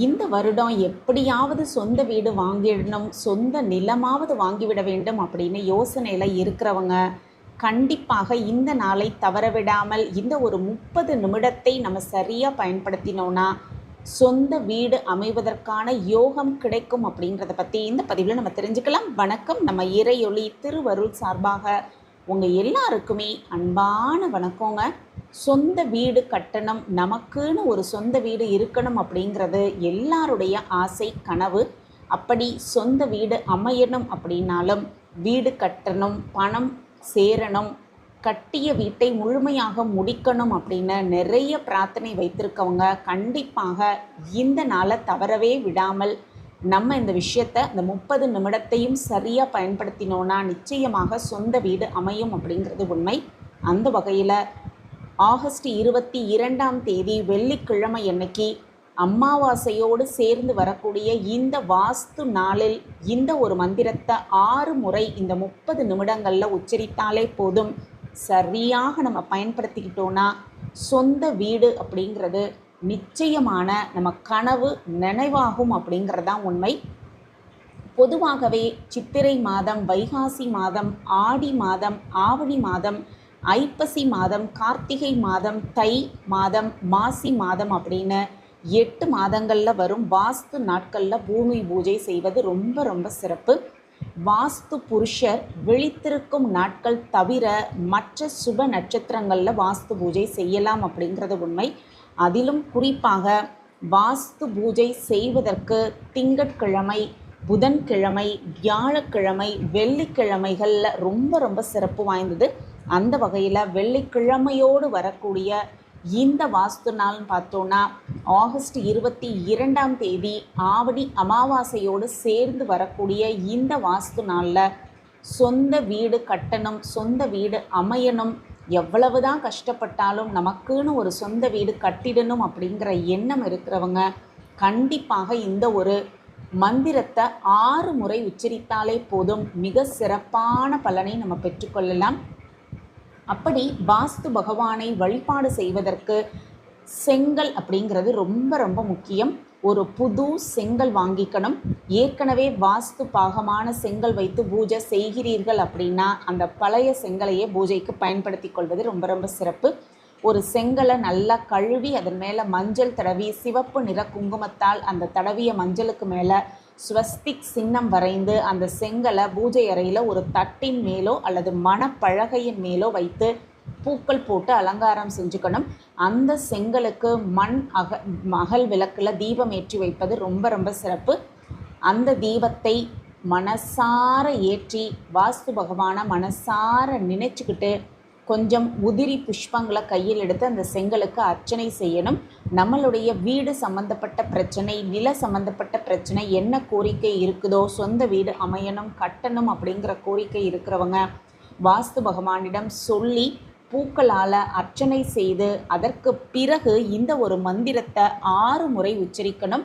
இந்த வருடம் எப்படியாவது சொந்த வீடு வாங்கிடணும் சொந்த நிலமாவது வாங்கிவிட வேண்டும் அப்படின்னு யோசனையில் இருக்கிறவங்க கண்டிப்பாக இந்த நாளை தவற விடாமல் இந்த ஒரு முப்பது நிமிடத்தை நம்ம சரியாக பயன்படுத்தினோன்னா சொந்த வீடு அமைவதற்கான யோகம் கிடைக்கும் அப்படிங்கிறத பற்றி இந்த பதிவில் நம்ம தெரிஞ்சுக்கலாம். வணக்கம். நம்ம இறையொளி திருவருள் சார்பாக உங்கள் எல்லாருக்குமே அன்பான வணக்கங்க. சொந்த வீடு கட்டணம் நமக்குன்னு ஒரு சொந்த வீடு இருக்கணும் அப்படிங்கிறது எல்லாருடைய ஆசை கனவு. அப்படி சொந்த வீடு அமையணும் அப்படின்னாலும் வீடு கட்டணும் பணம் சேரணும் கட்டிய வீட்டை முழுமையாக முடிக்கணும் அப்படின்னு நிறைய பிரார்த்தனை வைத்திருக்கவங்க கண்டிப்பாக இந்த நாளை தவறவே விடாமல் நம்ம இந்த விஷயத்தை இந்த முப்பது நிமிடத்தையும் சரியாக பயன்படுத்தினோன்னா நிச்சயமாக சொந்த வீடு அமையும் அப்படிங்கிறது உண்மை. அந்த வகையில் ஆகஸ்ட் இருபத்தி இரண்டாம் தேதி வெள்ளிக்கிழமை அன்னைக்கு அமாவாசையோடு சேர்ந்து வரக்கூடிய இந்த வாஸ்து நாளில் இந்த ஒரு மந்திரத்தை ஆறு முறை இந்த முப்பது நிமிடங்களில் உச்சரித்தாலே போதும். சரியாக நம்ம பயன்படுத்திக்கிட்டோன்னா சொந்த வீடு அப்படிங்கிறது நிச்சயமான நம்ம கனவு நினைவாகும் அப்படிங்கிறது தான் உண்மை. பொதுவாகவே சித்திரை மாதம் வைகாசி மாதம் ஆடி மாதம் ஆவணி மாதம் ஐப்பசி மாதம் கார்த்திகை மாதம் தை மாதம் மாசி மாதம் அப்படின்னு எட்டு மாதங்களில் வரும். வாஸ்து நாட்களில் பூமி பூஜை செய்வது ரொம்ப ரொம்ப சிறப்பு. வாஸ்து புருஷர் விழித்திருக்கும் நாட்கள் தவிர மற்ற சுப நட்சத்திரங்களில் வாஸ்து பூஜை செய்யலாம் அப்படிங்கிறது உண்மை. அதிலும் குறிப்பாக வாஸ்து பூஜை செய்வதற்கு திங்கட்கிழமை புதன்கிழமை வியாழக்கிழமை வெள்ளிக்கிழமைகளில் ரொம்ப ரொம்ப சிறப்பு வாய்ந்தது. அந்த வகையில் வெள்ளிக்கிழமையோடு வரக்கூடிய இந்த வாஸ்து நாள்னு பார்த்தோன்னா ஆகஸ்ட் இருபத்தி இரண்டாம் தேதி ஆவடி அமாவாசையோடு சேர்ந்து வரக்கூடிய இந்த வாஸ்து நாளில் சொந்த வீடு கட்டணும் சொந்த வீடு அமையணும் எவ்வளவு தான் கஷ்டப்பட்டாலும் நமக்குன்னு ஒரு சொந்த வீடு கட்டிடணும் அப்படிங்கிற எண்ணம் இருக்கிறவங்க கண்டிப்பாக இந்த ஒரு மந்திரத்தை ஆறு முறை உச்சரித்தாலே போதும். மிக சிறப்பான பலனை நம்ம பெற்றுக்கொள்ளலாம். அப்படி வாஸ்து பகவானை வழிபாடு செய்வதற்கு செங்கல் அப்படிங்கிறது ரொம்ப ரொம்ப முக்கியம். ஒரு புது செங்கல் வாங்கிக்கணும். ஏற்கனவே வாஸ்து பாகமான செங்கல் வைத்து பூஜை செய்கிறீர்கள் அப்படின்னா அந்த பழைய செங்கலையே பூஜைக்கு பயன்படுத்தி கொள்வது ரொம்ப ரொம்ப சிறப்பு. ஒரு செங்கலை நல்லா கழுவி அதன் மேலே மஞ்சள் தடவி சிவப்பு நிற குங்குமத்தால் அந்த தடவிய மஞ்சளுக்கு மேலே ஸ்வஸ்திக் சின்னம் வரைந்து அந்த செங்கலை பூஜை அறையில் ஒரு தட்டின் மேலோ அல்லது மணப்பழகையின் மேலோ வைத்து பூக்கள் போட்டு அலங்காரம் செஞ்சுக்கணும். அந்த செங்கலுக்கு மண் அக மகள் விளக்கில் தீபம் ஏற்றி வைப்பது ரொம்ப ரொம்ப சிறப்பு. அந்த தீபத்தை மனசார ஏற்றி வாஸ்து பகவானை மனசார நினைச்சுக்கிட்டு கொஞ்சம் உதிரி புஷ்பங்களை கையில் எடுத்து அந்த செங்கலுக்கு அர்ச்சனை செய்யணும். நம்மளுடைய வீடு சம்மந்தப்பட்ட பிரச்சனை நில சம்மந்தப்பட்ட பிரச்சனை என்ன கோரிக்கை இருக்குதோ சொந்த வீடு அமையணும் கட்டணும் அப்படிங்கிற கோரிக்கை இருக்கிறவங்க வாஸ்து பகவானிடம் சொல்லி பூக்களால் அர்ச்சனை செய்து அதற்கு பிறகு இந்த ஒரு மந்திரத்தை ஆறு முறை உச்சரிக்கணும்.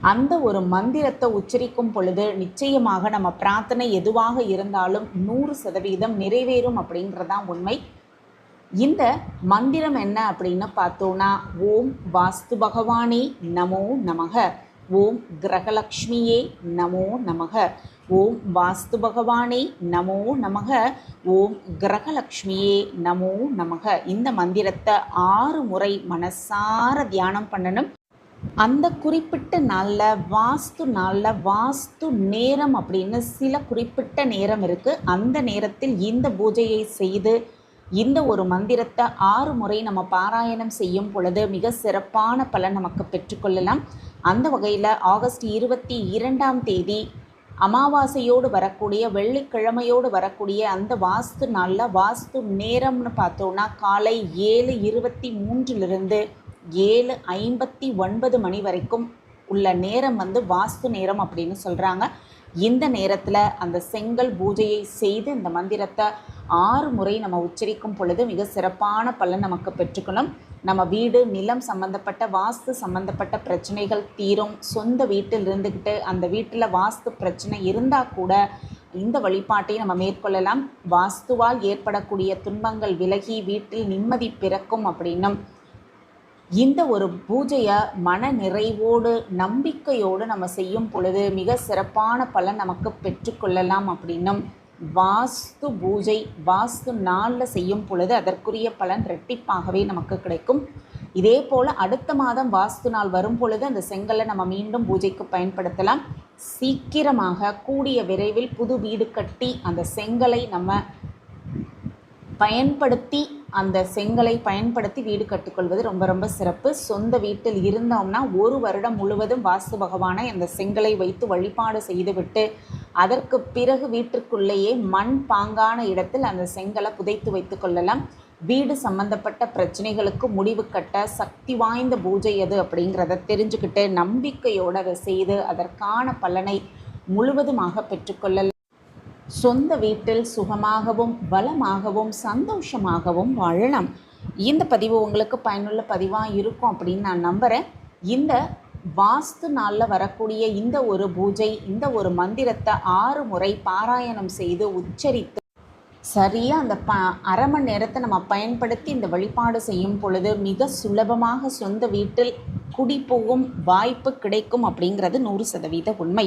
அந்த ஒரு மந்திரத்தை உச்சரிக்கும் பொழுது நிச்சயமாக நம்ம பிரார்த்தனை எதுவாக இருந்தாலும் நூறு சதவீதம் நிறைவேறும் அப்படின்றதான் உண்மை. இந்த மந்திரம் என்ன அப்படின்னு பார்த்தோன்னா ஓம் வாஸ்து பகவானே நமோ நமக. ஓம் கிரகலக்ஷ்மியே நமோ நமக. ஓம் வாஸ்து பகவானே நமோ நமக. ஓம் கிரகலக்ஷ்மியே நமோ நமக. இந்த மந்திரத்தை ஆறு முறை மனசார தியானம் பண்ணணும். அந்த குறிப்பிட்ட நாளில் வாஸ்து நாளில் வாஸ்து நேரம் அப்படின்னு சில குறிப்பிட்ட நேரம் இருக்குது அந்த நேரத்தில் இந்த பூஜையை செய்து இந்த ஒரு மந்திரத்தை ஆறு முறை நம்ம பாராயணம் செய்யும் பொழுது மிக சிறப்பான பலன் நமக்கு பெற்றுக்கொள்ளலாம் அந்த வகையில் ஆகஸ்ட் இருபத்தி இரண்டாம் தேதி அமாவாசையோடு வரக்கூடிய வெள்ளிக்கிழமையோடு வரக்கூடிய அந்த வாஸ்து நாளில் வாஸ்து நேரம்னு பார்த்தோன்னா காலை ஏழு இருபத்தி மூன்றிலிருந்து ஏழு ஐம்பத்தி ஒன்பது மணி வரைக்கும் உள்ள நேரம் வந்து வாஸ்து நேரம் அப்படின்னு சொல்கிறாங்க இந்த நேரத்தில் அந்த செங்கல் பூஜையை செய்து இந்த மந்திரத்தை ஆறு முறை நம்ம உச்சரிக்கும் பொழுது மிக சிறப்பான பலன் நமக்கு பெற்றுக்கணும். நம்ம வீடு நிலம் சம்பந்தப்பட்ட வாஸ்து சம்பந்தப்பட்ட பிரச்சனைகள் தீரும். சொந்த வீட்டில் இருந்துக்கிட்டு அந்த வீட்டில் வாஸ்து பிரச்சனை இருந்தால் கூட இந்த வழிபாட்டை நம்ம மேற்கொள்ளலாம். வாஸ்துவால் ஏற்படக்கூடிய துன்பங்கள் விலகி வீட்டில் நிம்மதி பிறக்கும் அப்படின்னும் இந்த ஒரு பூஜையை மன நிறைவோடு நம்பிக்கையோடு நம்ம செய்யும் பொழுது மிக சிறப்பான பலன் நமக்கு பெற்றுக்கொள்ளலாம் அப்படின்னும் வாஸ்து பூஜை வாஸ்து நாளில் செய்யும் பொழுது அதற்குரிய பலன் ரெட்டிப்பாகவே நமக்கு கிடைக்கும். இதே போல் அடுத்த மாதம் வாஸ்து நாள் வரும் பொழுது அந்த செங்கலை நம்ம மீண்டும் பூஜைக்கு பயன்படுத்தலாம். சீக்கிரமாக கூடிய விரைவில் புது வீடு கட்டி அந்த செங்கலை நம்ம பயன்படுத்தி அந்த செங்கலை பயன்படுத்தி வீடு கட்டுக்கொள்வது ரொம்ப ரொம்ப சிறப்பு. சொந்த வீட்டில் இருந்தோம்னா ஒரு வருடம் முழுவதும் வாஸ்து பகவானை அந்த செங்கலை வைத்து வழிபாடு செய்துவிட்டு அதற்கு பிறகு வீட்டிற்குள்ளேயே மண் பாங்கான இடத்தில் அந்த செங்கலை புதைத்து வைத்து கொள்ளலாம். வீடு சம்பந்தப்பட்ட பிரச்சனைகளுக்கு முடிவு கட்ட சக்தி வாய்ந்த பூஜை எது அப்படிங்கிறத தெரிஞ்சுக்கிட்டு நம்பிக்கையோடு அதை செய்து அதற்கான பலனை முழுவதுமாக பெற்றுக்கொள்ளலாம் சொந்த வீட்டில் சுகமாகவும் பலமாகவும் சந்தோஷமாகவும் வாழலாம். இந்த பதிவு உங்களுக்கு பயனுள்ள பதிவாக இருக்கும் அப்படின்னு நான் நம்புகிறேன் இந்த வாஸ்து நாளில் வரக்கூடிய இந்த ஒரு பூஜை இந்த ஒரு மந்திரத்தை ஆறு முறை பாராயணம் செய்து உச்சரித்து சரியாக அந்த ப அரை மணி நேரத்தை நம்ம பயன்படுத்தி இந்த வழிபாடு செய்யும் பொழுது மிக சுலபமாக சொந்த வீட்டில் குடிபோகும் வாய்ப்பு கிடைக்கும் அப்படிங்கிறது நூறு சதவீத உண்மை.